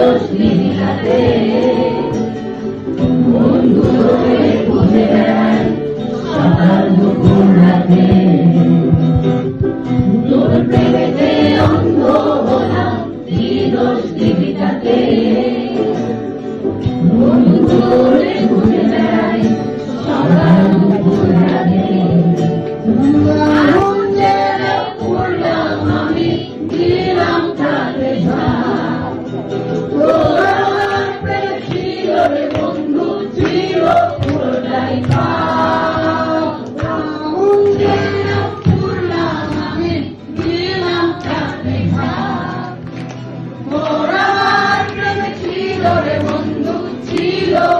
dos mil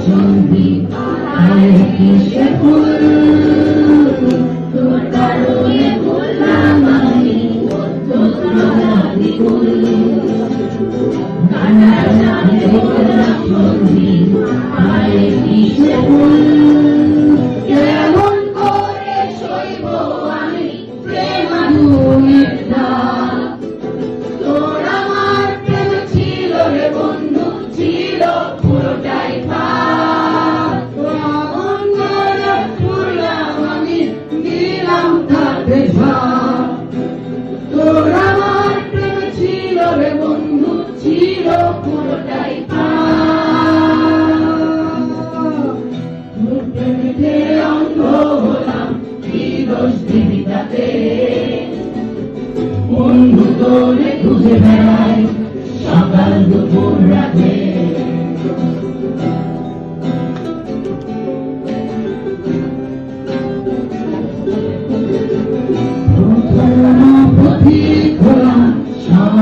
I'm not going to be able to do it. বন্ধু ছিল পুরোটাই অন্ধ হলাম কি দোষ দিবি বন্ধু তোরে খুঁজে বেড়ায় সকাল দুপুর রাতে।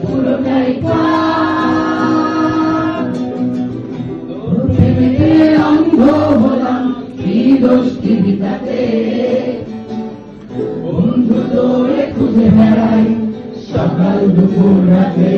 পুরোটাই প্রেমেতে অন্ধ হলাম কি দোষ টিভিটাতে বন্ধু তোরে খুঁজে বেড়াই সকাল দুপুর রাতে।